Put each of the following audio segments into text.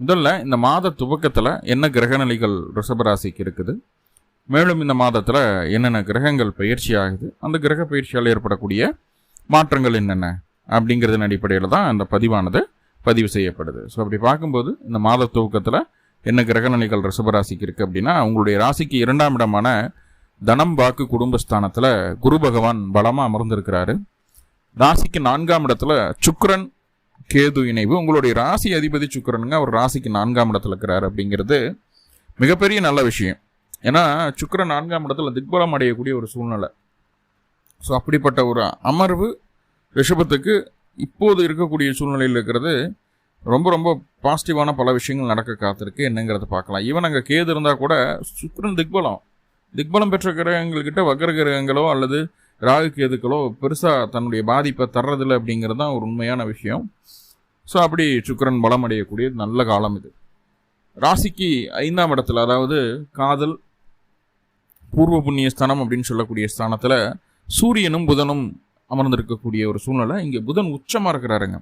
முதல்ல இந்த மாத துவக்கத்தில் என்ன கிரகநிலைகள் ரிஷபராசிக்கு இருக்குது? மேலும் இந்த மாதத்தில் என்னென்ன கிரகங்கள் பயிற்சி ஆகுது? அந்த கிரக பயிற்சியால் ஏற்படக்கூடிய மாற்றங்கள் என்னென்ன? அப்படிங்கிறதன் அடிப்படையில் தான் அந்த பதிவானது பதிவு செய்யப்படுது. ஸோ அப்படி பார்க்கும்போது இந்த மாத துவக்கத்தில் என்ன கிரகநிலைகள் ரிஷபராசிக்கு இருக்குது அப்படின்னா உங்களுடைய ராசிக்கு இரண்டாம் இடமான தனம் வாக்கு குடும்பஸ்தானத்தில் குரு பகவான் பலமாக அமர்ந்திருக்கிறாரு. ராசிக்கு நான்காம் இடத்துல சுக்கிரன் கேது இணைவு. உங்களுடைய ராசி அதிபதி சுக்கரனுங்க அவர் ராசிக்கு நான்காம் இடத்துல இருக்கிறார் அப்படிங்கிறது மிகப்பெரிய நல்ல விஷயம். ஏன்னா சுக்கரன் நான்காம் இடத்துல திக்பலம் அடையக்கூடிய ஒரு சூழ்நிலை. ஸோ அப்படிப்பட்ட ஒரு அமர்வு ரிஷபத்துக்கு இப்போது இருக்கக்கூடிய சூழ்நிலையில் இருக்கிறது ரொம்ப ரொம்ப பாசிட்டிவான பல விஷயங்கள் நடக்க காத்திருக்கு. என்னங்கிறத பார்க்கலாம். ஈவன் அங்கே கேது இருந்தால் கூட சுக்கரன் திக்பலம். திக்பலம் பெற்ற கிரகங்கள்கிட்ட வக்கர கிரகங்களோ அல்லது ராகு கேதுக்களோ பெருசாக தன்னுடைய பாதிப்பை தர்றதில்லை அப்படிங்கிறது தான் ஒரு உண்மையான விஷயம். ஸோ அப்படி சுக்கரன் பலம் அடையக்கூடிய நல்ல காலம் இது. ராசிக்கு ஐந்தாம் இடத்துல அதாவது காதல் பூர்வ புண்ணிய ஸ்தானம் அப்படின்னு சொல்லக்கூடிய ஸ்தானத்தில் சூரியனும் புதனும் அமர்ந்திருக்கக்கூடிய ஒரு சூழ்நிலை. இங்கே புதன் உச்சமாக இருக்கிறாருங்க.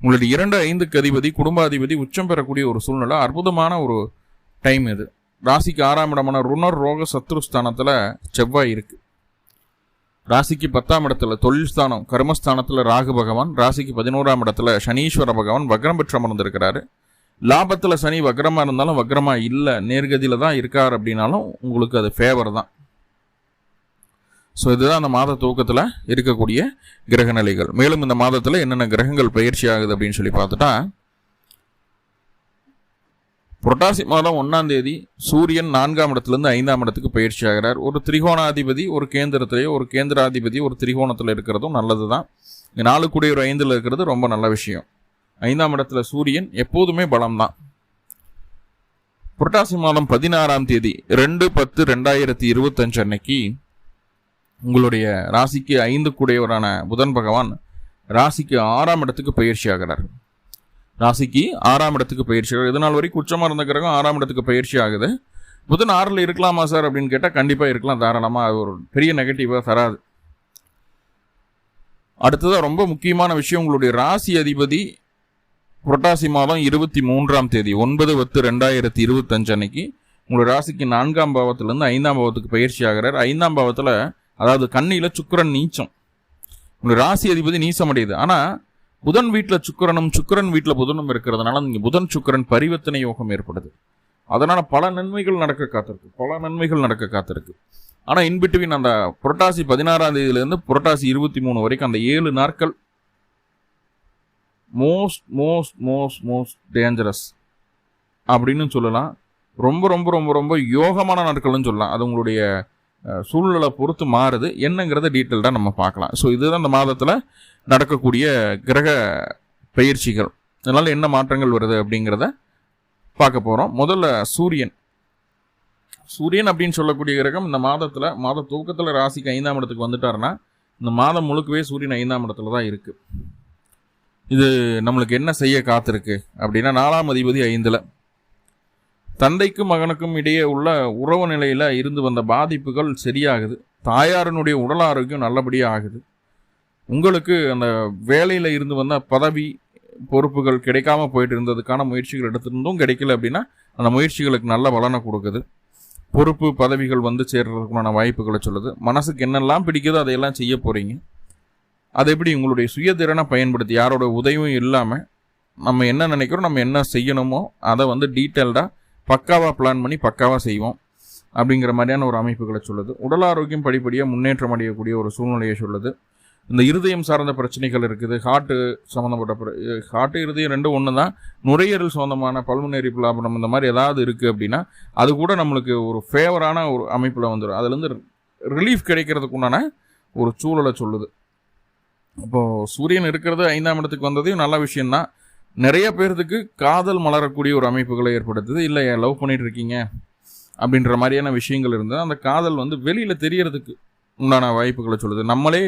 உங்களுடைய இரண்டு ஐந்துக்கு அதிபதி குடும்பாதிபதி உச்சம் பெறக்கூடிய ஒரு சூழ்நிலை. அற்புதமான ஒரு டைம் இது. ராசிக்கு ஆறாம் இடமான ருணர் ரோக சத்ரு ஸ்தானத்தில் செவ்வாய் இருக்குது ராசிக்கு பத்தாம் இடத்துல தொழில் ஸ்தானம் கர்மஸ்தானத்தில் ராகு பகவான் ராசிக்கு பதினோராம் இடத்துல சனீஸ்வர பகவான் வக்ரம் பெற்று அமர்ந்திருக்கிறாரு லாபத்தில் சனி வக்ரமாக இருந்தாலும் வக்ரமாக இல்லை நேர்கதியில் தான் இருக்கார் அப்படின்னாலும் உங்களுக்கு அது ஃபேவர் தான். ஸோ இதுதான் அந்த மாத துவக்கத்தில் இருக்கக்கூடிய கிரகநிலைகள். மேலும் இந்த மாதத்தில் என்னென்ன கிரகங்கள் பயிற்சி ஆகுது அப்படின்னு சொல்லி பார்த்துட்டா புரட்டாசி மாதம் ஒன்றாம் தேதி சூரியன் நான்காம் இடத்துலேருந்து ஐந்தாம் இடத்துக்கு பயிற்சி ஆகிறார். ஒரு திரிகோணாதிபதி ஒரு கேந்திரத்திலேயோ ஒரு கேந்திராதிபதி ஒரு திரிகோணத்தில் இருக்கிறதும் நல்லது தான் இங்கே நாலு கூடிய ஒரு ஐந்தில் இருக்கிறது ரொம்ப நல்ல விஷயம். ஐந்தாம் இடத்துல சூரியன் எப்போதுமே பலம் தான் புரட்டாசி மாதம் பதினாறாம் தேதி ரெண்டு பத்து ரெண்டாயிரத்தி இருபத்தஞ்சு அன்னைக்கு உங்களுடைய ராசிக்கு ஐந்து கூடியவரான புதன் பகவான் ராசிக்கு ஆறாம் இடத்துக்கு பயிற்சி ஆகிறார். ராசிக்கு ஆறாம் இடத்துக்கு பயிற்சி ஆகுது. நாள் வரைக்கும் உச்சமாக இருந்த கிரகம் ஆறாம் இடத்துக்கு பயிற்சி ஆகுது. புதன் ஆறில் இருக்கலாமா சார் அப்படின்னு கேட்டால் கண்டிப்பாக இருக்கலாம். தாராளமாக அது ஒரு பெரிய நெகட்டிவாக தராது. அடுத்ததாக ரொம்ப முக்கியமான விஷயம் உங்களுடைய ராசி அதிபதி புரட்டாசி மாதம் இருபத்தி மூன்றாம் தேதி ஒன்பது பத்து ரெண்டாயிரத்தி இருபத்தஞ்சு அன்னைக்கு உங்களுடைய ராசிக்கு நான்காம் பாவத்திலேருந்து ஐந்தாம் பாவத்துக்கு பயிற்சி ஆகிறார். ஐந்தாம் பாவத்தில் அதாவது கண்ணியில் சுக்கரன் நீச்சம். உங்களுடைய ராசி அதிபதி நீச்சம் அடையுது ஆனால் புதன் வீட்டில் சுக்கரனும் சுக்கரன் வீட்டில் புதனும் இருக்கிறதுனால இங்கே புதன் சுக்கரன் பரிவர்த்தனை யோகம் ஏற்படுது. அதனால் பல நன்மைகள் நடக்க காத்திருக்கு. பல நன்மைகள் நடக்க காத்திருக்கு. ஆனால் இன்பிட்வீன் அந்த புரட்டாசி பதினாறாம் தேதியிலேருந்து புரட்டாசி இருபத்தி மூணு வரைக்கும் அந்த ஏழு நாட்கள் most most most most dangerous அப்படின்னு சொல்லலாம். ரொம்ப ரொம்ப ரொம்ப ரொம்ப யோகமான நாட்கள்னு சொல்லலாம். அது உங்களுடைய சூழ்நிலை பொறுத்து மாறுது. என்னங்கிறத டீட்டெயில்டாக நம்ம பார்க்கலாம். ஸோ இதுதான் அந்த மாதத்தில் நடக்கக்கூடிய கிரக பயிற்சிகள். இதனால் என்ன மாற்றங்கள் வருது அப்படிங்கிறத பார்க்க போகிறோம் முதல்ல சூரியன். சூரியன் அப்படின்னு சொல்லக்கூடிய கிரகம் இந்த மாதத்தில் மாத தூக்கத்தில் ராசிக்கு ஐந்தாம் இடத்துக்கு வந்துட்டாருன்னா இந்த மாதம் முழுக்கவே சூரியன் ஐந்தாம் இடத்துல தான் இருக்குது இது நம்மளுக்கு என்ன செய்ய காத்திருக்கு அப்படின்னா நாலாம் அதிபதி ஐந்தில். தந்தைக்கும் மகனுக்கும் இடையே உள்ள உறவு நிலையில் இருந்து வந்த பாதிப்புகள் சரியாகுது. தாயாரனுடைய உடல் ஆரோக்கியம் நல்லபடியாக ஆகுது. உங்களுக்கு அந்த வேலையில் இருந்து வந்த பதவி பொறுப்புகள் கிடைக்காம போயிட்டு இருந்ததுக்கான முயற்சிகள் எடுத்திருந்தும் கிடைக்கல அப்படின்னா அந்த முயற்சிகளுக்கு நல்ல பலனை கொடுக்குது. பொறுப்பு பதவிகள் வந்து சேர்றதுக்குண்டான வாய்ப்புகளை சொல்லுது. மனசுக்கு என்னெல்லாம் பிடிக்குதோ அதையெல்லாம் செய்ய போகிறீங்க அது எப்படி உங்களுடைய சுயதிறனை பயன்படுத்தி யாரோட உதவியும் இல்லாமல் நம்ம என்ன நினைக்கிறோம் நம்ம என்ன செய்யணுமோ அதை வந்து டீட்டெயில்டாக பக்காவாக பிளான் பண்ணி பக்காவாக செய்வோம் அப்படிங்கிற மாதிரியான ஒரு அமைப்புகளை சொல்லுது. உடல் ஆரோக்கியம் படிப்படியாக முன்னேற்றம் அடையக்கூடிய ஒரு சூழ்நிலையை சொல்லுது. இந்த இருதயம் சார்ந்த பிரச்சனைகள் இருக்குது. ஹார்ட்டு சம்மந்தப்பட்ட ஹார்ட்டு இருதயம் ரெண்டும் ஒன்று தான் நுரையீரல் சொந்தமான பல்முனேரி பிளாபனம் இந்த மாதிரி ஏதாவது இருக்குது அப்படின்னா அது கூட நம்மளுக்கு ஒரு ஃபேவரான ஒரு அமைப்பில் வந்துடும் அதுலேருந்து ரிலீஃப் கிடைக்கிறதுக்கு உண்டான ஒரு சூழலை சொல்லுது. இப்போது சூரியன் இருக்கிறது ஐந்தாம் இடத்துக்கு வந்ததையும் நல்ல விஷயந்தான் நிறைய பேர்த்துக்கு காதல் மலரக்கூடிய ஒரு அமைப்புகளை ஏற்படுத்துது. இல்லை லவ் பண்ணிகிட்டு இருக்கீங்க அப்படின்ற மாதிரியான விஷயங்கள் இருந்தால் அந்த காதல் வந்து வெளியில் தெரியறதுக்கு உண்டான வாய்ப்புகளை சொல்லுது. நம்மளே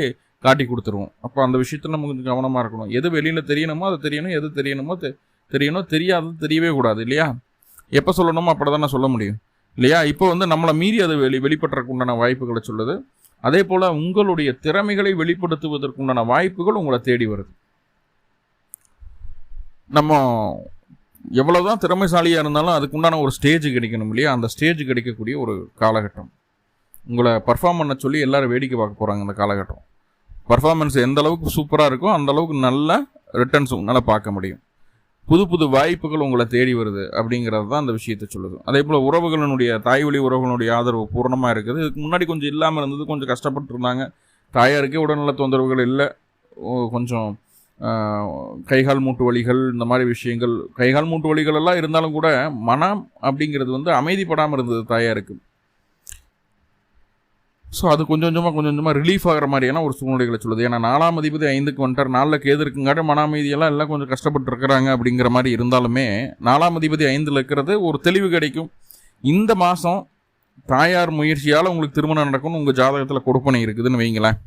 காட்டி கொடுத்துருவோம். அப்போ அந்த விஷயத்தில் நம்ம கொஞ்சம் கவனமாக இருக்கணும். எது வெளியில் தெரியணுமோ அது தெரியணும் எது தெரியணுமோ தெ தெரியணும் தெரியாதது தெரியவே கூடாது இல்லையா? எப்போ சொல்லணுமோ அப்படி தானே சொல்ல முடியும் இல்லையா? இப்போ வந்து நம்மளை மீறி அது வெளி வெளிப்படுறதுக்கு உண்டான வாய்ப்புகளை சொல்லுது. அதே போல் உங்களுடைய திறமைகளை வெளிப்படுத்துவதற்குண்டான வாய்ப்புகள் உங்களை தேடி வருது. நம்ம எவ்வளோதான் திறமைசாலியாக இருந்தாலும் அதுக்குண்டான ஒரு ஸ்டேஜ் கிடைக்கணும் இல்லையா? அந்த ஸ்டேஜ் கிடைக்கக்கூடிய ஒரு காலகட்டம். உங்களை பர்ஃபார்ம் பண்ண சொல்லி எல்லோரும் வேடிக்கை பார்க்க போகிறாங்க இந்த காலகட்டம். பர்ஃபார்மன்ஸ் எந்த அளவுக்கு சூப்பராக இருக்கோ அந்த அளவுக்கு நல்ல ரிட்டர்ன்ஸ் உங்களால் பார்க்க முடியும். புது புது வாய்ப்புகள் உங்களை தேடி வருது அப்படிங்கிறது தான் அந்த விஷயத்தை சொல்லுது. அதே போல் உறவுகளினுடைய தாய் வழி உறவுகளுடைய ஆதரவு பூர்ணமாக இருக்குது. இதுக்கு முன்னாடி கொஞ்சம் இல்லாமல் இருந்தது கொஞ்சம் கஷ்டப்பட்டு இருந்தாங்க. தாயாருக்கே உடல்நல தொந்தரவுகள் இல்லை. கொஞ்சம் கைகால் மூட்டு வலிகள் இந்த மாதிரி விஷயங்கள். கைகால் மூட்டு வலிகள் எல்லாம் இருந்தாலும் கூட மனம் அப்படிங்கிறது வந்து அமைதிப்படாமல் இருந்தது தாயாருக்கு. ஸோ அது கொஞ்சம் கொஞ்சமாக கொஞ்சம் கொஞ்சமாக ரிலீஃப் ஆகிற மாதிரியான ஒரு சூழ்நிலைகளை சொல்லுது. ஏன்னா நாலாம் அதிபதி ஐந்துக்கு வந்துட்டார். நாளில் கேது இருக்குங்காட்டி மன அமைதியெல்லாம் எல்லாம் கொஞ்சம் கஷ்டப்பட்டு இருக்கிறாங்க அப்படிங்கிற மாதிரி இருந்தாலுமே நாலாம் அதிபதி ஐந்தில் இருக்கிறது ஒரு தெளிவு கிடைக்கும். இந்த மாதம் தாயார் முயற்சியால் உங்களுக்கு திருமணம் நடக்கும்னு உங்கள் ஜாதகத்தில் கொடுப்பனை இருக்குதுன்னு வைங்களேன்.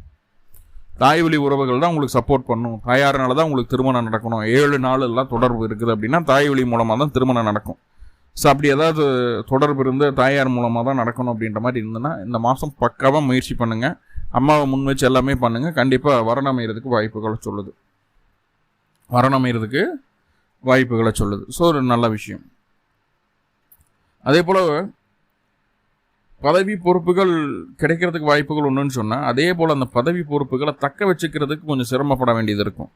தாய் வழி உறவுகள் தான் உங்களுக்கு சப்போர்ட் பண்ணும். தாயாரனால தான் உங்களுக்கு திருமணம் நடக்கணும். ஏழு நாள் எல்லாம் தொடர்பு இருக்குது அப்படின்னா தாய் வழி மூலமாக தான் திருமணம் நடக்கும். ஸோ அப்படி ஏதாவது தொடர்பு இருந்து தாயார் மூலமாக தான் நடக்கணும் அப்படின்ற மாதிரி இருந்ததுன்னா இந்த மாதம் பக்காவாக முயற்சி பண்ணுங்கள் அம்மாவை முன் வச்சு எல்லாமே பண்ணுங்கள் கண்டிப்பாக வரணம் அமைகிறதுக்கு வாய்ப்புகளை சொல்லுது. வரணம் அமைகிறதுக்கு வாய்ப்புகளை சொல்லுது. ஸோ ஒரு நல்ல விஷயம். அதே போல் பதவி பொறுப்புகள் கிடைக்கிறதுக்கு வாய்ப்புகள் ஒன்றுன்னு சொன்னால் அதே போல் அந்த பதவி பொறுப்புகளை தக்க வச்சுக்கிறதுக்கு கொஞ்சம் சிரமப்பட வேண்டியது இருக்கும்.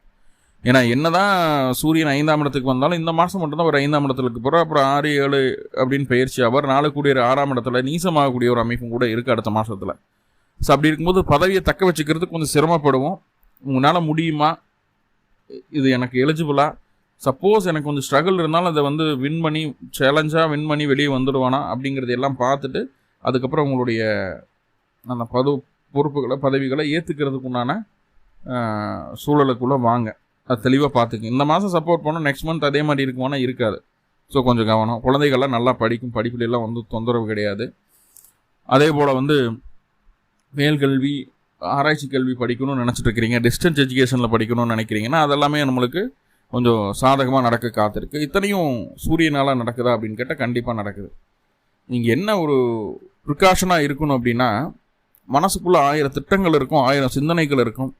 ஏன்னா என்னதான் சூரியன் ஐந்தாம் இடத்துக்கு வந்தாலும் இந்த மாதம் மட்டும்தான் ஒரு ஐந்தாம் இடத்துக்கு போகிறோம் அப்புறம் ஆறு ஏழு அப்படின்னு பயிற்சி அவர் நாலு கூடிய ஆறாம் இடத்துல நீசமாகக்கூடிய ஒரு அமைப்பும் கூட இருக்குது அடுத்த மாதத்தில் ஸோ அப்படி இருக்கும்போது பதவியை தக்க வச்சுக்கிறதுக்கு கொஞ்சம் சிரமப்படுவோம். உங்களால் முடியுமா? இது எனக்கு எலிஜிபிளா சப்போஸ் எனக்கு கொஞ்சம் ஸ்ட்ரகிள் இருந்தாலும் அதை வந்து வின் பண்ணி சேலஞ்சாக வின் பண்ணி வெளியே வந்துடுவானா? அப்படிங்கிறது எல்லாம் பார்த்துட்டு அதுக்கப்புறம் உங்களுடைய அந்த பது பொறுப்புகளை பதவிகளை ஏற்றுக்கிறதுக்கு உண்டான சூழலுக்குள்ளே வாங்க. அது தெளிவாக பார்த்துக்குங்க இந்த மாதம் சப்போர்ட் பண்ணோம் நெக்ஸ்ட் மந்த் அதே மாதிரி இருக்குமானா இருக்காது. ஸோ கொஞ்சம் கவனம். குழந்தைகள்லாம் நல்லா படிக்கும். படிப்புலாம் வந்து தொந்தரவு கிடையாது. அதே போல் வந்து மேல்கல்வி ஆராய்ச்சி கல்வி படிக்கணும்னு நினச்சிட்டு இருக்கிறீங்க. டிஸ்டன்ஸ் எஜுகேஷனில் படிக்கணும்னு நினைக்கிறீங்கன்னா அதெல்லாமே நம்மளுக்கு கொஞ்சம் சாதகமாக நடக்க காத்திருக்கு. இத்தனையும் சூரியனால் நடக்குதா அப்படின்னு கேட்டால் கண்டிப்பாக நடக்குது. நீங்கள் என்ன ஒரு ப்ரிகாஷனாக இருக்கணும் அப்படின்னா மனசுக்குள்ளே ஆயிரம் திட்டங்கள் இருக்கும் ஆயிரம் சிந்தனைகள் இருக்கும்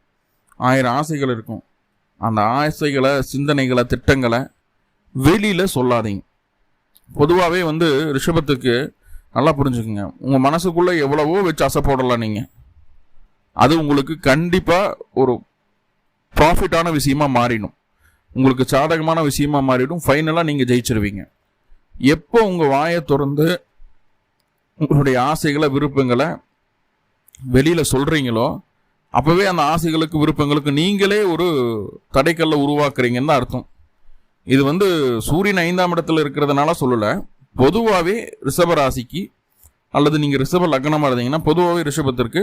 ஆயிரம் ஆசைகள் இருக்கும். அந்த ஆசைகளை சிந்தனைகளை திட்டங்களை வெளியில் சொல்லாதீங்க. பொதுவாகவே வந்து ரிஷபத்துக்கு நல்லா புரிஞ்சுக்குங்க. உங்கள் மனசுக்குள்ளே எவ்வளவோ வச்சு அசைப்போடலாம் நீங்கள் அது உங்களுக்கு கண்டிப்பாக ஒரு ப்ராஃபிட்டான விஷயமா மாறிடும். உங்களுக்கு சாதகமான விஷயமா மாறிடும். ஃபைனலாக நீங்கள் ஜெயிச்சிருவீங்க. எப்போ உங்கள் வாயை திறந்து உங்களுடைய ஆசைகளை விருப்பங்களை வெளியில் சொல்கிறீங்களோ அப்போவே அந்த ஆசைகளுக்கு விருப்பங்களுக்கு நீங்களே ஒரு தடைக்கல்லை உருவாக்குறீங்கன்னு தான் அர்த்தம். இது வந்து சூரியன் ஐந்தாம் இடத்துல இருக்கிறதுனால சொல்லலை. பொதுவாகவே ரிஷப ராசிக்கு அல்லது நீங்கள் ரிஷப லக்னமாக இருந்தீங்கன்னா பொதுவாகவே ரிஷபத்திற்கு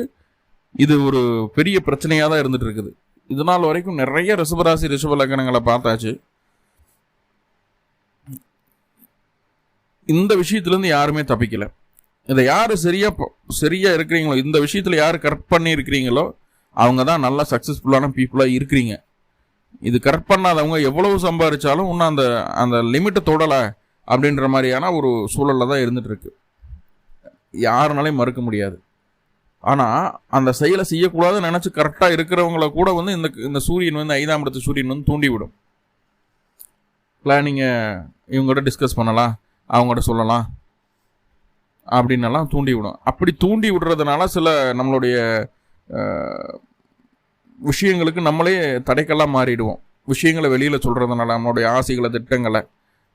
இது ஒரு பெரிய பிரச்சனையாக தான் இருந்துட்டு இருக்குது இது நாள் வரைக்கும் நிறைய ரிஷபராசி ரிஷப லக்னங்களை பார்த்தாச்சு. இந்த விஷயத்துலேருந்து யாருமே தப்பிக்கலை. இதை யார் சரியாக சரியாக இருக்கிறீங்களோ இந்த விஷயத்தில் யார் கரெக்ட் பண்ணியிருக்கிறீங்களோ அவங்க தான் நல்லா சக்ஸஸ்ஃபுல்லான பீப்புளாக இருக்கிறீங்க. இது கரெக்ட் பண்ணாதவங்க எவ்வளவு சம்பாதிச்சாலும் இன்னும் அந்த அந்த லிமிட்டை தொடலை அப்படின்ற மாதிரியான ஒரு சூழலில் தான் இருந்துகிட்ருக்கு யாருனாலையும் மறுக்க முடியாது. ஆனால் அந்த செயலை செய்யக்கூடாதுன்னு நினச்சி கரெக்டாக இருக்கிறவங்கள கூட வந்து இந்த இந்த சூரியன் வந்து ஐந்தாம் இடத்து சூரியன் வந்து தூண்டி விடும் பிளானிங்கை இவங்ககிட்ட டிஸ்கஸ் பண்ணலாம் அவங்ககிட்ட சொல்லலாம் அப்படின்னெல்லாம் தூண்டி விடும் அப்படி தூண்டி விடுறதுனால சில நம்மளுடைய விஷயங்களுக்கு நம்மளே தடைக்கெல்லாம் மாறிடுவோம். விஷயங்களை வெளியில் சொல்கிறதுனால நம்மளுடைய ஆசைகளை திட்டங்களை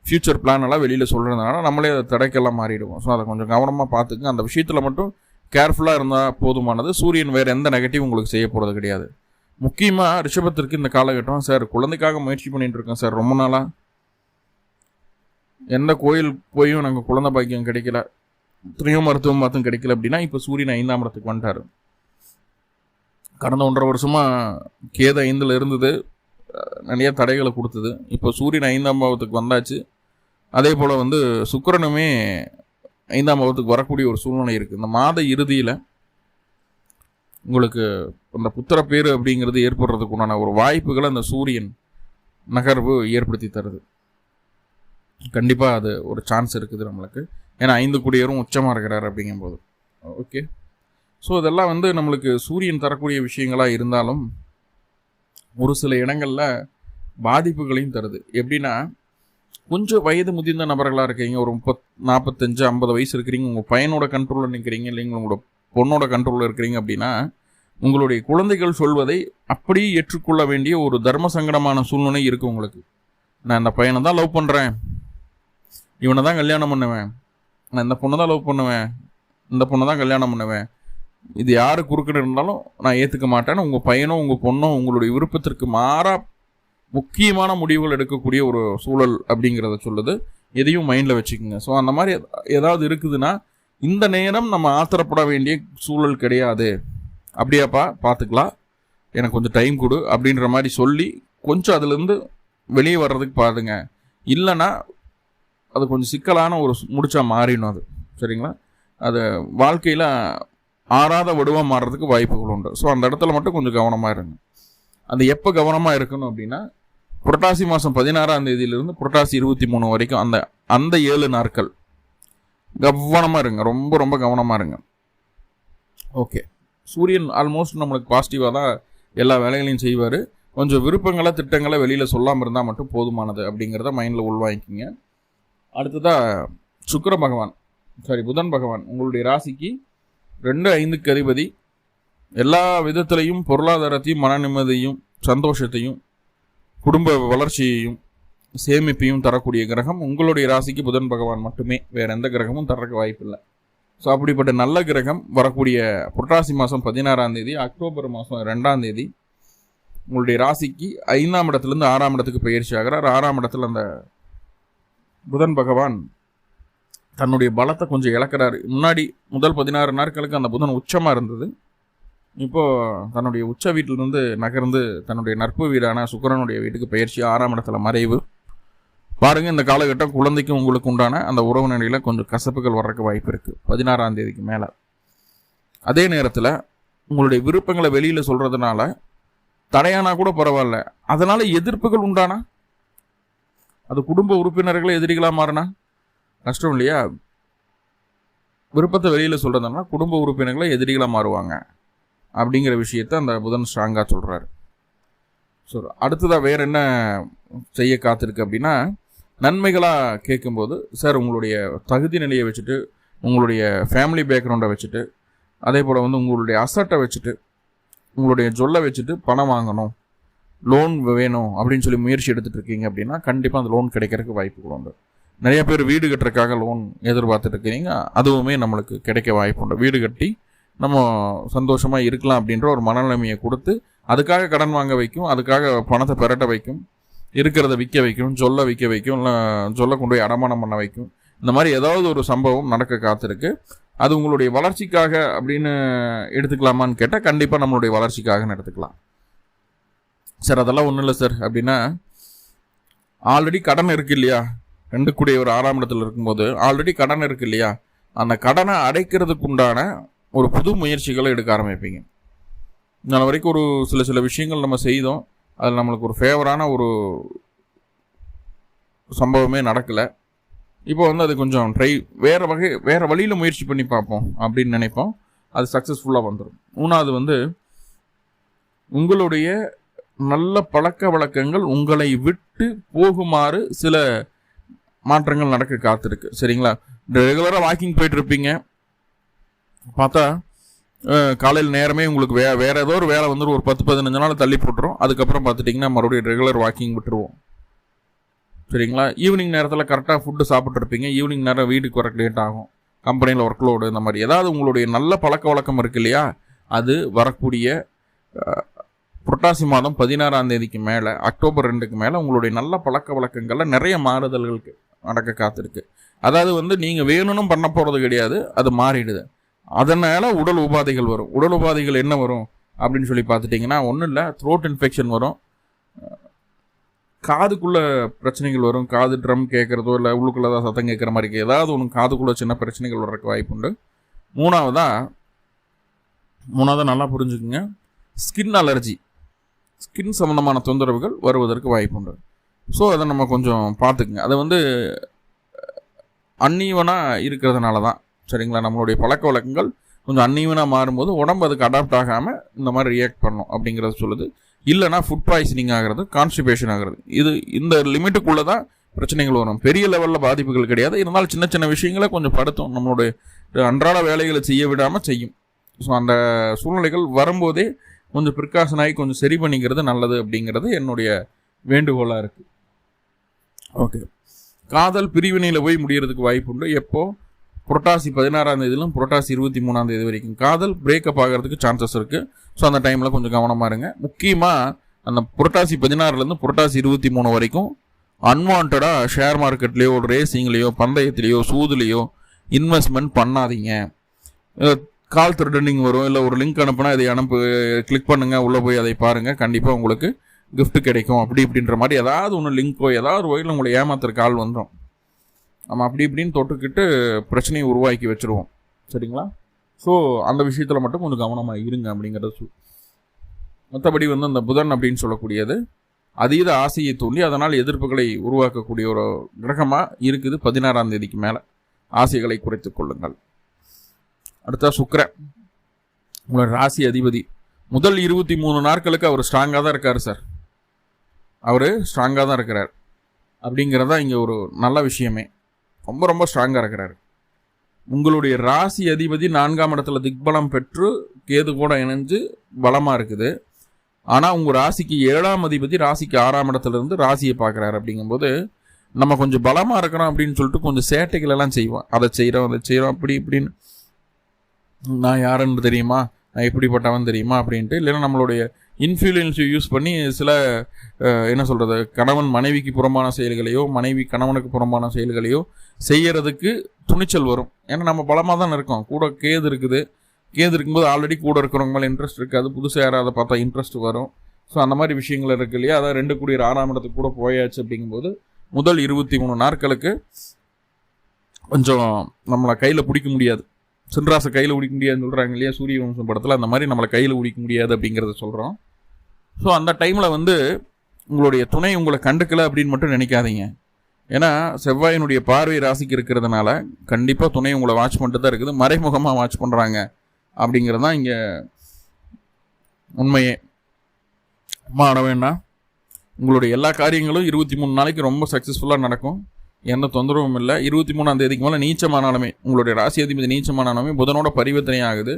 ஃப்யூச்சர் பிளானெல்லாம் வெளியில் சொல்கிறதுனால நம்மளே அதை தடைக்கெல்லாம் மாறிடுவோம். ஸோ அதை கொஞ்சம் கவனமாக பார்த்துக்கு அந்த விஷயத்தில் மட்டும் கேர்ஃபுல்லாக இருந்தால் போதுமானது. சூரியன் வேறு எந்த நெகட்டிவ் உங்களுக்கு செய்ய போகிறது கிடையாது. முக்கியமாக ரிஷபத்திற்கு இந்த காலகட்டம். சார் குழந்தைக்காக முயற்சி பண்ணிட்டு இருக்கேன் சார் ரொம்ப நாளாக எந்த கோயில் போயும் நாங்கள் குழந்தை பாக்கியம் கிடைக்கல. எத்தனையோ மருத்துவம் பார்த்தும் கிடைக்கல அப்படின்னா இப்போ சூரியன் ஐந்தாம் இடத்துக்கு வந்துட்டார். கடந்த ஒன்றரை வருஷமா கேது ஐந்தில் இருந்தது. நிறைய தடைகளை கொடுத்தது. இப்போ சூரியன் ஐந்தாம் பாவத்துக்கு வந்தாச்சு. அதே போல் வந்து சுக்கரனுமே ஐந்தாம் பாவத்துக்கு வரக்கூடிய ஒரு சூழ்நிலை இருக்குது இந்த மாத இறுதியில் உங்களுக்கு அந்த புத்திர பேர் அப்படிங்கிறது ஏற்படுறதுக்கு உண்டான ஒரு வாய்ப்புகளை அந்த சூரியன் நகர்வு ஏற்படுத்தி தருது. கண்டிப்பாக அது ஒரு சான்ஸ் இருக்குது நம்மளுக்கு. ஏன்னா ஐந்து குடியரும் உச்சமாக இருக்கிறார் அப்படிங்கும்போது. ஓகே. ஸோ இதெல்லாம் வந்து நம்மளுக்கு சூரியன் தரக்கூடிய விஷயங்களாக இருந்தாலும் ஒரு சில இடங்களில் பாதிப்புகளையும் தருது. எப்படின்னா கொஞ்சம் வயது முதிர்ந்த நபர்களாக இருக்கீங்க ஒரு முப்பத் நாற்பத்தஞ்சு ஐம்பது வயசு இருக்கிறீங்க உங்கள் பையனோட கண்ட்ரோலில் நிற்கிறீங்க இல்லைங்க உங்களோட பொண்ணோட கண்ட்ரோலில் இருக்கிறீங்க அப்படின்னா உங்களுடைய குழந்தைகள் சொல்வதை அப்படியே ஏற்றுக்கொள்ள வேண்டிய ஒரு தர்ம சங்கடமான சூழ்நிலை இருக்குது உங்களுக்கு. நான் இந்த பையனை தான் லவ் பண்ணுறேன் இவனை தான் கல்யாணம் பண்ணுவேன். நான் இந்த பொண்ணை தான் லவ் பண்ணுவேன். இந்த பொண்ணை தான் கல்யாணம் பண்ணுவேன். இது யார் குறுக்கிட்டு இருந்தாலும் நான் ஏற்றுக்க மாட்டேன்னு உங்கள் பையனோ உங்கள் பொண்ணோ உங்களுடைய விருப்பத்திற்கு மாறாக முக்கியமான முடிவுகள் எடுக்கக்கூடிய ஒரு சூழல் அப்படிங்கிறத சொல்லுது. எதையும் மைண்டில் வச்சுக்கோங்க. ஸோ அந்த மாதிரி ஏதாவது இருக்குதுன்னா இந்த நேரம் நம்ம ஆத்திரப்பட வேண்டிய சூழல் கிடையாது. அப்படியாப்பா பார்த்துக்கலாம் எனக்கு கொஞ்சம் டைம் கொடு அப்படின்ற மாதிரி சொல்லி கொஞ்சம் அதுலேருந்து வெளியே வர்றதுக்கு பாருங்க. இல்லைன்னா அது கொஞ்சம் சிக்கலான ஒரு முடிச்சா மாறிடும் அது. சரிங்களா? அது வாழ்க்கையில் ஆறாத வடுவாக மாறுறதுக்கு வாய்ப்புகள் உண்டு. ஸோ அந்த இடத்துல மட்டும் கொஞ்சம் கவனமாக இருங்க. அது எப்போ கவனமாக இருக்கணும் அப்படின்னா புரட்டாசி மாதம் பதினாறாம் தேதியிலிருந்து புரட்டாசி இருபத்தி மூணு வரைக்கும் அந்த அந்த ஏழு நாட்கள். கவனமாக இருங்க. ரொம்ப ரொம்ப கவனமாக இருங்க. ஓகே சூரியன் ஆல்மோஸ்ட் நம்மளுக்கு பாசிட்டிவாக தான் எல்லா வேலைகளையும் செய்வார். கொஞ்சம் விருப்பங்களை திட்டங்களை வெளியில் சொல்லாமல் இருந்தால் மட்டும் போதுமானது அப்படிங்கிறத மைண்டில் உள்வாங்கிக்கிங்க. அடுத்ததாக சுக்கர பகவான். சாரி புதன் பகவான். உங்களுடைய ராசிக்கு ரெண்டு ஐந்துக்கு அதிபதி. எல்லா விதத்திலையும் பொருளாதாரத்தையும் மன நிம்மதியும் சந்தோஷத்தையும் குடும்ப வளர்ச்சியையும் சேமிப்பையும் தரக்கூடிய கிரகம் உங்களுடைய ராசிக்கு புதன் பகவான் மட்டுமே. வேறு எந்த கிரகமும் தரக்கு வாய்ப்பில்லை. ஸோ அப்படிப்பட்ட நல்ல கிரகம் வரக்கூடிய புரட்டாசி மாதம் பதினாறாம் தேதி அக்டோபர் மாதம் ரெண்டாம் தேதி உங்களுடைய ராசிக்கு ஐந்தாம் இடத்துலேருந்து ஆறாம் இடத்துக்கு பயிற்சி ஆகிறார். ஆறாம் இடத்துல அந்த புதன் பகவான் தன்னுடைய பலத்தை கொஞ்சம் இழக்கிறாரு. முன்னாடி முதல் பதினாறு நாட்களுக்கு அந்த புதன் உச்சமாக இருந்தது. இப்போ தன்னுடைய உச்ச வீட்டிலிருந்து நகர்ந்து தன்னுடைய நட்பு வீடான சுக்கரனுடைய வீட்டுக்கு பயிற்சி ஆறாம் இடத்துல மறைவு. பாருங்கள் இந்த காலகட்டம் குழந்தைக்கு உங்களுக்கு உண்டான அந்த உறவு நிலையில் கொஞ்சம் கசப்புகள் வர்றதுக்கு வாய்ப்பு இருக்குது பதினாறாம் தேதிக்கு மேலே. அதே நேரத்தில் உங்களுடைய விருப்பங்களை வெளியில் சொல்கிறதுனால தடையானா கூட பரவாயில்ல. அதனால் எதிர்ப்புகள் உண்டானா? அது குடும்ப உறுப்பினர்களை எதிரிகளாக மாறினா? நஷ்டம் இல்லையா? விருப்பத்தை வெளியில் சொல்கிறதுனா குடும்ப உறுப்பினர்களை எதிரிகளாக மாறுவாங்க அப்படிங்கிற விஷயத்த அந்த புதன் ஸ்ட்ராங்காக சொல்கிறாரு ஸோ அடுத்ததாக வேற என்ன செய்ய காத்திருக்கு அப்படின்னா நன்மைகளாக கேட்கும்போது சார் உங்களுடைய தகுதி நிலையை வச்சுட்டு உங்களுடைய ஃபேமிலி பேக்ரவுண்டை வச்சுட்டு அதே போல் வந்து உங்களுடைய அசட்டை வச்சுட்டு உங்களுடைய ஜொல்லை வச்சுட்டு பணம் வாங்கணும் லோன் வேணும் அப்படின்னு சொல்லி முயற்சி எடுத்துகிட்டு இருக்கீங்க அப்படின்னா கண்டிப்பாக அந்த லோன் கிடைக்கிறதுக்கு வாய்ப்புகள் உண்டு. நிறைய பேர் வீடு கட்டுறதுக்காக லோன் எதிர்பார்த்துட்டு இருக்கிறீங்க அதுவுமே நம்மளுக்கு கிடைக்க வாய்ப்பு உண்டு வீடு கட்டி நம்ம சந்தோஷமாக இருக்கலாம் அப்படின்ற ஒரு மனநிலைமையை கொடுத்து அதுக்காக கடன் வாங்க வைக்கும் அதுக்காக பணத்தை பெரட்ட வைக்கும் இருக்கிறத விற்க வைக்கும் சொல்ல விற்க வைக்கும் இல்லை சொல்ல கொண்டு போய் அடமானம் பண்ண வைக்கும். இந்த மாதிரி ஏதாவது ஒரு சம்பவம் நடக்க காத்திருக்கு. அது உங்களுடைய வளர்ச்சிக்காக அப்படின்னு எடுத்துக்கலாமான்னு கேட்டால் கண்டிப்பாக நம்மளுடைய வளர்ச்சிக்காகன்னு எடுத்துக்கலாம். சார் அதெல்லாம் ஒன்றும் இல்லை சார். அப்படின்னா ஆல்ரெடி கடன் இருக்கு இல்லையா? ரெண்டு கூடிய ஒரு ஆறாம் இடத்துல இருக்கும்போது ஆல்ரெடி கடன் இருக்கு இல்லையா? அந்த கடனை அடைக்கிறதுக்கு உண்டான ஒரு புது முயற்சிகளை எடுக்க ஆரம்பிப்பீங்க. நாள் வரைக்கும் ஒரு சில சில விஷயங்கள் நம்ம செய்தோம். அதில் நம்மளுக்கு ஒரு ஃபேவரான ஒரு சம்பவமே நடக்கலை. இப்போ வந்து அது கொஞ்சம் ட்ரை வேறு வகை வேறு வழியில் முயற்சி பண்ணி பார்ப்போம் அப்படின்னு நினைப்போம். அது சக்ஸஸ்ஃபுல்லாக வந்துடும் மூணாவது வந்து உங்களுடைய நல்ல பழக்க வழக்கங்கள் உங்களை விட்டு போகுமாறு சில மாற்றங்கள் நடக்க காத்திருக்கு. சரிங்களா? ரெகுலராக வாக்கிங் போயிட்டு இருப்பீங்க பார்த்தா காலையில் நேரமே உங்களுக்கு வே வேறு ஏதோ ஒரு வேலை வந்துட்டு ஒரு பத்து பதினஞ்சு நாள் தள்ளி போட்டுரும். அதுக்கப்புறம் பார்த்துட்டிங்கன்னா மறுபடியும் ரெகுலர் வாக்கிங் விட்டுருவோம். சரிங்களா? ஈவினிங் நேரத்தில் கரெக்டாக ஃபுட்டு சாப்பிட்ருப்பீங்க ஈவினிங் நேரம் வீட்டுக்கு வர லேட் ஆகும். கம்பெனியில் ஒர்க் லோடு இந்த மாதிரி. ஏதாவது உங்களுடைய நல்ல பழக்க வழக்கம் இருக்கு இல்லையா? அது வரக்கூடிய புரட்டாசி மாதம் பதினாறாம் தேதிக்கு மேலே அக்டோபர் ரெண்டுக்கு மேலே உங்களுடைய நல்ல பழக்க வழக்கங்களில் நிறைய மாறுதல்களுக்கு நடக்க காத்திருக்கு. அதாவது வந்து நீங்கள் வேணும்னு பண்ண போகிறது கிடையாது அது மாறிடுது. அதனால் உடல் உபாதைகள் வரும். உடல் உபாதைகள் என்ன வரும் அப்படின்னு சொல்லி பார்த்துட்டிங்கன்னா ஒன்றும் இல்லை த்ரோட் இன்ஃபெக்ஷன் வரும். காதுக்குள்ளே பிரச்சனைகள் வரும். காது ட்ரம் கேட்குறதோ இல்லை உள்ளுக்குள்ள தான் சத்தம் கேட்குற மாதிரி ஏதாவது ஒன்று காதுக்குள்ளே சின்ன பிரச்சனைகள் வர்றதுக்கு வாய்ப்புண்டு உண்டு. மூணாவதாக நல்லா புரிஞ்சுக்குங்க. ஸ்கின் அலர்ஜி ஸ்கின் சம்மந்தமான தொந்தரவுகள் வருவதற்கு வாய்ப்புண்டு ஸோ அதை நம்ம கொஞ்சம் பார்த்துக்குங்க. அது வந்து அன்னீவனாக இருக்கிறதுனால தான். சரிங்களா? நம்மளுடைய பழக்க வழக்கங்கள் கொஞ்சம் அன்னீவனாக மாறும்போது உடம்பு அதுக்கு அடாப்ட் ஆகாமல் இந்த மாதிரி ரியாக்ட் பண்ணும் அப்படிங்கிறத சொல்லுது. இல்லைனா ஃபுட் பாய்சனிங் ஆகிறது கான்ஸ்டிபேஷன் ஆகிறது. இது இந்த லிமிட்டுக்குள்ளே தான் பிரச்சனைகள் வரும். பெரிய லெவலில் பாதிப்புகள் கிடையாது. இருந்தாலும் சின்ன சின்ன விஷயங்களை கொஞ்சம் படுத்தும். நம்மளுடைய அன்றாட வேலைகளை செய்ய விடாமல் செய்யும். ஸோ அந்த சூழ்நிலைகள் வரும்போதே கொஞ்சம் ப்ரிகாஷன் ஆகி கொஞ்சம் சரி பண்ணிக்கிறது நல்லது அப்படிங்கிறது என்னுடைய வேண்டுகோளாக இருக்குது ஓகே காதல் பிரிவினையில் போய் முடியறதுக்கு வாய்ப்பு உண்டு. எப்போ? புரட்டாசி பதினாறாம் தேதியிலும் புரட்டாசி இருபத்தி மூணாம் தேதி வரைக்கும். காதல் பிரேக்கப் ஆகிறதுக்கு சான்சஸ் இருக்குது ஸோ அந்த டைமில் கொஞ்சம் கவனமாக இருங்க. முக்கியமாக அந்த புரட்டாசி பதினாறுலேருந்து புரட்டாசி இருபத்தி மூணு வரைக்கும் அன்வான்டாக ஷேர் மார்க்கெட்லேயோ ரேசிங்லேயோ பந்தயத்துலேயோ சூதுலேயோ இன்வெஸ்ட்மெண்ட் பண்ணாதீங்க. கால் த்ரெட்டனிங் வரும். இல்லை ஒரு லிங்க் அனுப்புனா இதை அனுப்பு கிளிக் பண்ணுங்கள் உள்ளே போய் அதை பாருங்கள் கண்டிப்பாக உங்களுக்கு கிஃப்ட் கிடைக்கும் அப்படி இப்படின்ற மாதிரி ஏதாவது ஒன்று லிங்க்கோ ஏதாவது ஒரு வகையில் உங்களை ஏமாத்துற கால் வந்துடும் நம்ம அப்படி இப்படின்னு தொட்டுக்கிட்டு பிரச்சனையை உருவாக்கி வச்சுருவோம். சரிங்களா? ஸோ அந்த விஷயத்தில் மட்டும் கொஞ்சம் கவனமாக இருங்க அப்படிங்கிறத சொல் மற்றபடி வந்து அந்த புதன் அப்படின்னு சொல்லக்கூடியது அதீத ஆசையை தூண்டி அதனால் எதிர்ப்புகளை உருவாக்கக்கூடிய ஒரு கிரகமாக இருக்குது பதினாறாம் தேதிக்கு மேலே. ஆசைகளை குறைத்து கொள்ளுங்கள். அடுத்தா சுக்கிரன் உங்களோட ராசி அதிபதி. முதல் இருபத்தி மூணு நாட்களுக்கு அவர் ஸ்ட்ராங்காக தான் இருக்கார் சார் அவர் ஸ்ட்ராங்காக தான் இருக்கிறார். அப்படிங்கிறது தான் இங்கே ஒரு நல்ல விஷயமே. ரொம்ப ரொம்ப ஸ்ட்ராங்காக இருக்கிறார். உங்களுடைய ராசி அதிபதி நான்காம் இடத்துல திக்பலம் பெற்று கேது கூட இணைஞ்சு பலமாக இருக்குது. ஆனால் உங்கள் ராசிக்கு ஏழாம் அதிபதி ராசிக்கு ஆறாம் இடத்துலேருந்து ராசியை பார்க்குறாரு அப்படிங்கும்போது நம்ம கொஞ்சம் பலமாக இருக்கிறோம் அப்படின்னு சொல்லிட்டு கொஞ்சம் சேட்டைகள் எல்லாம் செய்வோம். அதை செய்கிறோம் அதை செய்கிறோம் அப்படி இப்படின்னு. நான் யாருன்னு தெரியுமா? நான் எப்படிப்பட்டவன் தெரியுமா? அப்படின்ட்டு. இல்லைன்னா நம்மளுடைய இன்ஃப்ளூயன்ஸை யூஸ் பண்ணி சில என்ன சொல்கிறது கணவன் மனைவிக்கு புறம்பான செயல்களையோ மனைவி கணவனுக்கு புறம்பான செயல்களையோ செய்கிறதுக்கு துணிச்சல் வரும். ஏன்னா நம்ம பலமாக தான் இருக்கோம். கூட கேது இருக்குது. கேது இருக்கும்போது ஆல்ரெடி கூட இருக்கிறவங்க மேலே இன்ட்ரெஸ்ட் இருக்காது. புதுசாக யாராவது பார்த்தா இன்ட்ரெஸ்ட் வரும். ஸோ அந்த மாதிரி விஷயங்கள் இருக்கு இல்லையா? அதான் ரெண்டு கூடிய ஆறாம் இடத்துக்கு கூட போயாச்சு அப்படிங்கும்போது முதல் இருபத்தி மூணு நாட்களுக்கு கொஞ்சம் நம்மளை கையில் பிடிக்க முடியாது. சின்ராசை கையில் பிடிக்க முடியாதுன்னு சொல்கிறாங்க இல்லையா? சூரிய வம்சம் படத்தில் அந்த மாதிரி நம்மளை கையில் பிடிக்க முடியாது அப்படிங்கிறத சொல்கிறோம் ஸோ அந்த டைமில் வந்து உங்களுடைய துணை உங்களை கண்டுக்கலை அப்படின்னு மட்டும் நினைக்காதீங்க. ஏன்னா செவ்வாயினுடைய பார்வை ராசிக்கு இருக்கிறதுனால கண்டிப்பாக துணை உங்களை வாட்ச் பண்ணிட்டு தான் இருக்குது. மறைமுகமாக வாட்ச் பண்ணுறாங்க அப்படிங்கிறது தான் இங்கே உண்மையே. மாணவன்னா உங்களுடைய எல்லா காரியங்களும் இருபத்தி மூணு நாளைக்கு ரொம்ப சக்ஸஸ்ஃபுல்லாக நடக்கும். எந்த தொந்தரவும் இல்லை. இருபத்தி மூணாம் தேதிக்கு மேலே நீச்சமானாலுமே உங்களுடைய ராசி அதிபதி நீச்சமானாலுமே புதனோட பரிவர்த்தனை ஆகுது.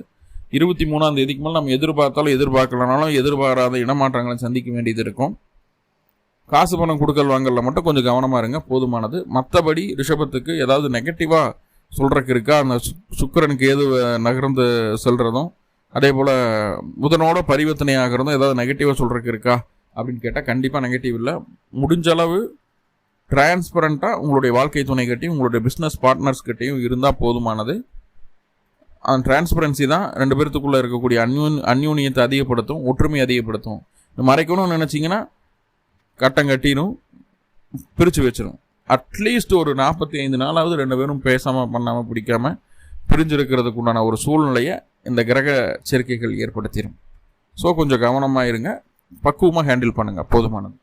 இருபத்தி மூணாம் தேதிக்கு மேலே நம்ம எதிர்பார்த்தாலும் எதிர்பார்க்கலனாலும் எதிர்பாராத இடமாற்றங்களை சந்திக்க வேண்டியது இருக்கும். காசு பணம் கொடுக்கல் வாங்கல மட்டும் கொஞ்சம் கவனமாக இருங்க போதுமானது. மற்றபடி ரிஷபத்துக்கு ஏதாவது நெகட்டிவாக சொல்கிறக்கு இருக்கா? அந்த சு- சுக்கிரனுக்கு ஏது நகர்ந்து செல்கிறதும் அதே போல் புதனோட பரிவர்த்தனை ஆகிறதும் ஏதாவது நெகட்டிவாக சொல்கிறக்கு இருக்கா? அப்படின்னு கேட்டால் கண்டிப்பாக நெகட்டிவ் இல்லை. முடிஞ்ச அளவு டிரான்ஸ்பரண்ட்டாக உங்களுடைய வாழ்க்கை துணை கட்டியும் உங்களுடைய பிஸ்னஸ் பார்ட்னர்ஸ் கிட்டையும் இருந்தால் போதுமானது. டிரான்ஸ்பரன்சி தான் ரெண்டு பேர்த்துக்குள்ளே இருக்கக்கூடிய அந்யூன் அந்யூன்யத்தை அதிகப்படுத்தும் ஒற்றுமை அதிகப்படுத்தும். இந்த மறைக்கணும்னு நினச்சிங்கன்னா கட்டம் கட்டிடும் பிரித்து வச்சிடும் அட்லீஸ்ட் ஒரு நாற்பத்தி ஐந்து நாளாவது ரெண்டு பேரும் பேசாமல் பண்ணாமல் பிடிக்காம பிரிஞ்சிருக்கிறதுக்கு உண்டான ஒரு சூழ்நிலையை இந்த கிரக சேர்க்கைகள் ஏற்படுத்திடும் ஸோ கொஞ்சம் கவனமாக இருங்க. பக்குவமாக ஹேண்டில் பண்ணுங்கள் போதுமானது.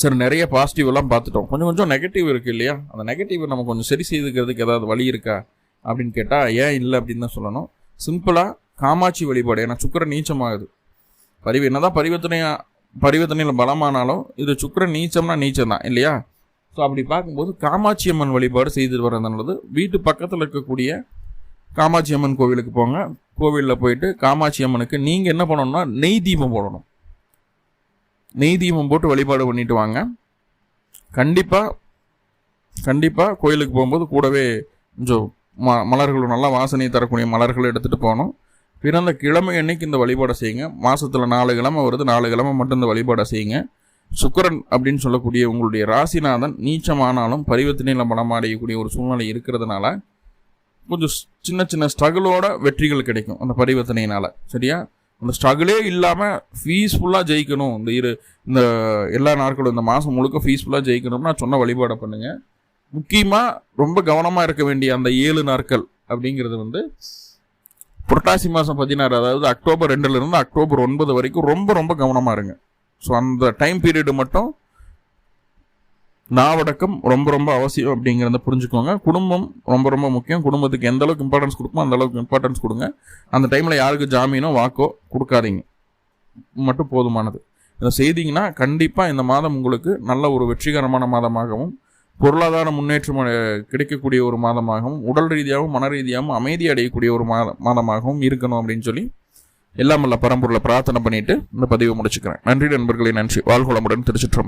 சார் நிறைய பாசிட்டிவ் எல்லாம் பார்த்துட்டோம். கொஞ்சம் கொஞ்சம் நெகட்டிவ் இருக்குது இல்லையா? அந்த நெகட்டிவ் நம்ம கொஞ்சம் சரி செய்துக்கிறதுக்கு ஏதாவது வழி இருக்கா? அப்படின்னு கேட்டால் ஏன் இல்லை அப்படின்னு தான் சொல்லணும். சிம்பிளாக காமாட்சி வழிபாடு ஏன்னா சுக்கரன் நீச்சமாகுது. பரிவு என்னதான் பரிவர்த்தனையாக பரிவர்த்தனையில் பலமானாலும் இது சுக்கிரன் நீச்சம்னா நீச்சம் தான் இல்லையா? ஸோ அப்படி பார்க்கும்போது காமாட்சி அம்மன் வழிபாடு செய்து வர்றது நல்லது. வீட்டு பக்கத்தில் இருக்கக்கூடிய காமாட்சி அம்மன் கோவிலுக்கு போங்க. கோவிலில் போயிட்டு காமாட்சி அம்மனுக்கு நீங்கள் என்ன பண்ணணும்னா நெய் தீபம் போடணும். நெய் தீபம் போட்டு வழிபாடு பண்ணிட்டு வாங்க. கண்டிப்பாக கண்டிப்பாக கோயிலுக்கு போகும்போது கூடவே கொஞ்சம் ம மலர்களும் நல்லா வாசனையை தரக்கூடிய மலர்களை எடுத்துகிட்டு போகணும். பிறந்த கிழமை அன்னைக்கு இந்த வழிபாடை செய்யுங்க. மாதத்தில் நாலு கிழமை வருது நாலு கிழமை மட்டும் இந்த வழிபாடை செய்யுங்க. சுக்கிரன் அப்படின்னு சொல்லக்கூடிய உங்களுடைய ராசிநாதன் நீச்சமானாலும் பரிவர்த்தனையில் பலமடையக்கூடிய ஒரு சூழ்நிலை இருக்கிறதுனால கொஞ்சம் ஸ்- சின்ன சின்ன ஸ்ட்ரகிளோட வெற்றிகள் கிடைக்கும் அந்த பரிவர்த்தனையினால். சரியா? அந்த ஸ்ட்ரகிளே இல்லாமல் ஃபீஸ்ஃபுல்லாக ஜெயிக்கணும். இந்த இரு இந்த எல்லா நாட்களும் இந்த மாதம் முழுக்க ஃபீஸ்ஃபுல்லாக ஜெயிக்கணும்னா சொன்ன வழிபாடை பண்ணுங்கள் முக்கியமாக ரொம்ப கவனமாக இருக்க வேண்டிய அந்த ஏழு நாட்கள் அப்படிங்கிறது வந்து புரட்டாசி மாதம் பதினாறு அதாவது அக்டோபர் ரெண்டுலேருந்து அக்டோபர் ஒன்பது வரைக்கும் ரொம்ப ரொம்ப கவனமாக இருங்க. ஸோ அந்த டைம் பீரியடு மட்டும் நாவடக்கம் ரொம்ப ரொம்ப அவசியம் அப்படிங்கிறத புரிஞ்சுக்கோங்க. குடும்பம் ரொம்ப ரொம்ப முக்கியம். குடும்பத்துக்கு எந்த அளவுக்கு இம்பார்ட்டன்ஸ் கொடுக்குமோ அந்த அளவுக்கு இம்பார்ட்டன்ஸ் கொடுங்க. அந்த டைமில் யாருக்கு ஜாமீனோ வாக்கோ கொடுக்காதீங்க. மட்டும் போதுமானது. இதை செய்தீங்கன்னா கண்டிப்பாக இந்த மாதம் உங்களுக்கு நல்ல ஒரு வெற்றிகரமான மாதமாகவும் பொருளாதார முன்னேற்றம் கிடைக்கக்கூடிய ஒரு மாதமாகவும் உடல் ரீதியாகவும் மன ரீதியாகவும் அமைதி அடையக்கூடிய ஒரு மாத மாதமாகவும் இருக்கணும் அப்படின்னு சொல்லி எல்லாம் வல்ல பரம்பொருளை பிரார்த்தனை பண்ணிட்டு இந்த பதிவை முடிச்சுக்கிறேன். நன்றி நண்பர்களே நன்றி. வாழ்வளமுடன் திருச்சிற்றம்